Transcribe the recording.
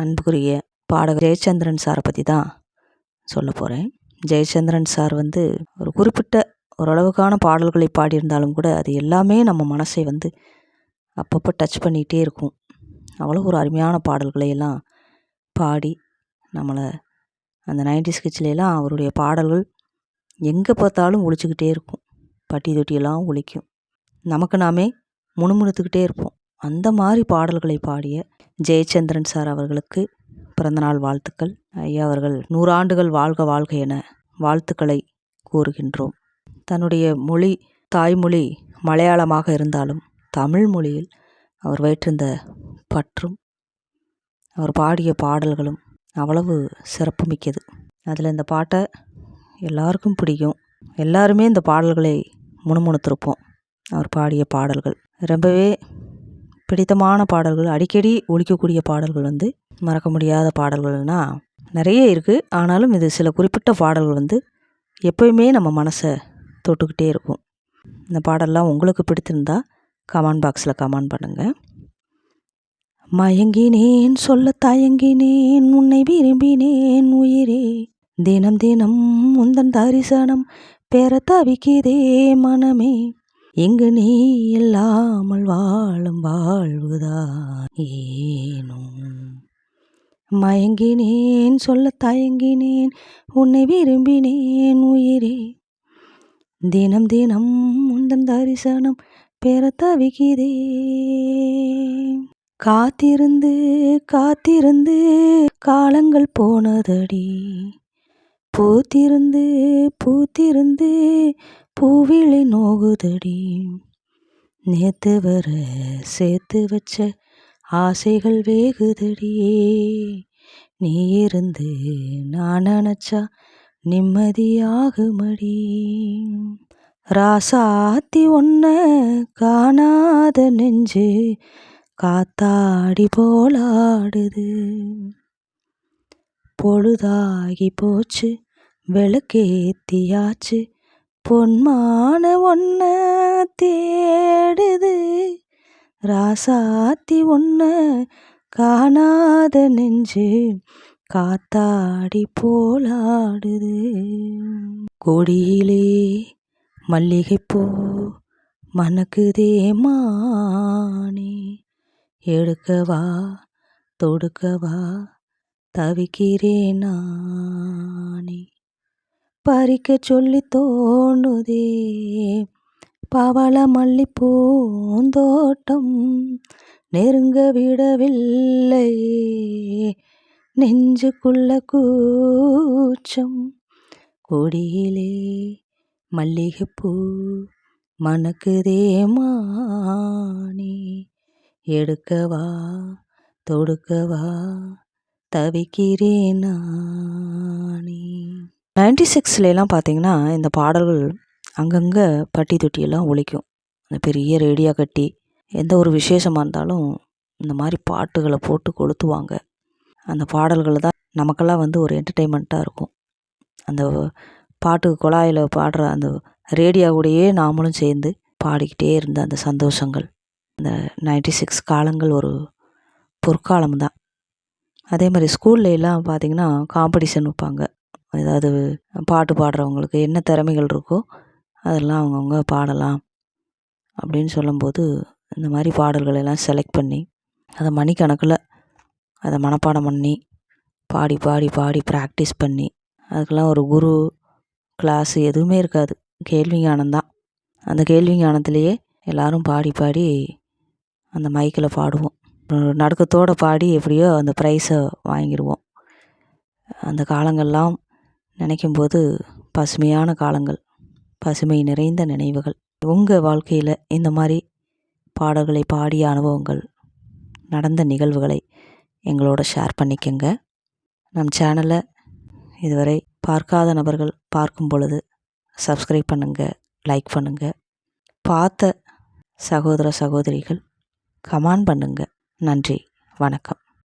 அன்புக்குரிய பாடகர் ஜெயச்சந்திரன் சாரை பற்றி தான் சொல்ல போகிறேன் ஜெயச்சந்திரன் சார் வந்து ஒரு குறிப்பிட்ட ஓரளவுக்கான பாடல்களை பாடியிருந்தாலும் கூட அது எல்லாமே நம்ம மனசை வந்து அப்பப்போ டச் பண்ணிகிட்டே இருக்கும். அவ்வளோ ஒரு அருமையான பாடல்களை எல்லாம் பாடி நம்மளை அந்த நைன்டி ஸ்கிட்ச்லாம் அவருடைய பாடல்கள் எங்கே பார்த்தாலும் ஒழிச்சிக்கிட்டே இருக்கும். பட்டி தொட்டியெல்லாம் ஒழிக்கும் நமக்கு நாமே முணுமுணுத்துக்கிட்டே இருப்போம். அந்த மாதிரி பாடல்களை பாடிய ஜெயச்சந்திரன் சார் அவர்களுக்கு பிறந்தநாள் வாழ்த்துக்கள். ஐயா அவர்கள் நூறாண்டுகள் வாழ்க வாழ்க என வாழ்த்துக்களை கூறுகின்றோம். தன்னுடைய மொழி தாய்மொழி மலையாளமாக இருந்தாலும் தமிழ் மொழியில் அவர் வைற்றிருந்த பற்றும் அவர் பாடிய பாடல்களும் அவ்வளவு சிறப்புமிக்கது. அதில் இந்த பாட்டை எல்லாருக்கும் பிடிக்கும். எல்லாருமே இந்த பாடல்களை முணுமுணுத்திருப்போம். அவர் பாடிய பாடல்கள் ரொம்பவே பிடித்தமான பாடல்கள் அடிக்கடி ஒழிக்கக்கூடிய பாடல்கள் வந்து மறக்க முடியாத பாடல்கள்னால் நிறைய இருக்குது ஆனாலும் இது சில குறிப்பிட்ட பாடல்கள் வந்து எப்போயுமே நம்ம மனசை தொட்டுக்கிட்டே இருக்கும். இந்த பாடல்லாம் உங்களுக்கு பிடித்திருந்தா கமெண்ட் பாக்ஸில் கமெண்ட் பண்ணுங்கள் மயங்கினேன் சொல்ல தயங்கினேன் உன்னை விரும்பினேன் உயிரே. தினம் தினம் உந்தன் தரிசனம் பெற தவிக்கிறதே மனமே. இங்கு நீ இல்லாமல் வாழும் வாழ்வுதான் ஏனோ மயங்கினேன் சொல்ல தயங்கினேன் உன்னை விரும்பினேன் உயிரே. தினம் தினம் உந்தன் தரிசனம் பெற தவிக்கிறே. காத்திருந்து காத்திருந்து காலங்கள் போனதடி. பூத்திருந்து பூத்திருந்து பூவிழி நோகுதடி. நேத்து வர சேர்த்து வச்ச ஆசைகள் வேகுதடியே நீ இருந்து நான் நினச்சா நிம்மதியாகுமடி. ராசாத்தி ஒன்ன காணாத நெஞ்சு காத்தாடி போலாடுது. பொழுதாகி போச்சு விளக்கேத்தியாச்சு பொன்மான ஒன்ன தேடுது ராசாத்தி ஒன்ன காணாத நெஞ்சு காத்தாடி போலாடுது. கொடியிலே மல்லிகைப்பூ மணக்குதே மானே எடுக்கவா தொடுக்கவா தவிக்கிறேன் நானே. பறிக்க சொல்லி தோணுதே. பவள மல்லி பூந்தோட்டம் நெருங்க விடவில்லை. நெஞ்சுக்குள்ள கூச்சம் கொடியிலே மல்லிகைப்பூ மணக்குதே மானே. எடுக்கவா தொடுக்கவா தவிக்கிறேன் நானே. நைன்டி சிக்ஸ்லாம் பார்த்தீங்கன்னா இந்த பாடல்கள் அங்கங்கே பட்டி தொட்டியெல்லாம் ஒழிக்கும் அந்த பெரிய ரேடியோ கட்டி எந்த ஒரு விசேஷமாக இருந்தாலும் இந்த மாதிரி பாட்டுகளை போட்டு கொளுத்துவாங்க. அந்த பாடல்கள் தான் நமக்கெல்லாம் வந்து ஒரு என்டர்டெயின்மெண்ட்டாக இருக்கும். அந்த பாட்டு குழாயில் பாடுற அந்த ரேடியோவோடையே நாமளும் சேர்ந்து பாடிக்கிட்டே இருந்த அந்த சந்தோஷங்கள். அந்த நைன்டி சிக்ஸ் காலங்கள் ஒரு பொற்காலம் தான் அதே மாதிரி ஸ்கூல்ல எல்லாம் பார்த்திங்கன்னா காம்படிஷன் வைப்பாங்க. ஏதாவது பாட்டு பாடுறவங்களுக்கு என்ன திறமைகள் இருக்கோ அதெல்லாம் அவங்கவுங்க பாடலாம் அப்படின்னு சொல்லும்போது இந்த மாதிரி பாடல்களெல்லாம் செலக்ட் பண்ணி அதை மணிக்கணக்கில் அதை மனப்பாடம் பண்ணி பாடி பாடி பாடி ப்ராக்டிஸ் பண்ணி அதுக்கெல்லாம் ஒரு குரு கிளாஸு எதுவுமே இருக்காது. கேள்வி ஞானம் தான். அந்த கேள்வி ஞானத்திலேயே எல்லோரும் பாடி பாடி அந்த மைக்கில் பாடுவோம். நடுக்கத்தோடு பாடி எப்படியோ அந்த ப்ரைஸை வாங்கிடுவோம். அந்த காலங்கள்லாம் நினைக்கும்போது பசுமையான காலங்கள் பசுமை நிறைந்த நினைவுகள். உங்கள் வாழ்க்கையில் இந்த மாதிரி பாடல்களை பாடிய அனுபவங்கள் நடந்த நிகழ்வுகளை எங்களோட ஷேர் பண்ணிக்கங்க. நம் சேனலை இதுவரை பார்க்காத நபர்கள் பார்க்கும் பொழுது சப்ஸ்கிரைப் பண்ணுங்கள் லைக் பண்ணுங்கள் பார்த்த சகோதர சகோதரிகள் கமெண்ட் பண்ணுங்கள் நன்றி வணக்கம்.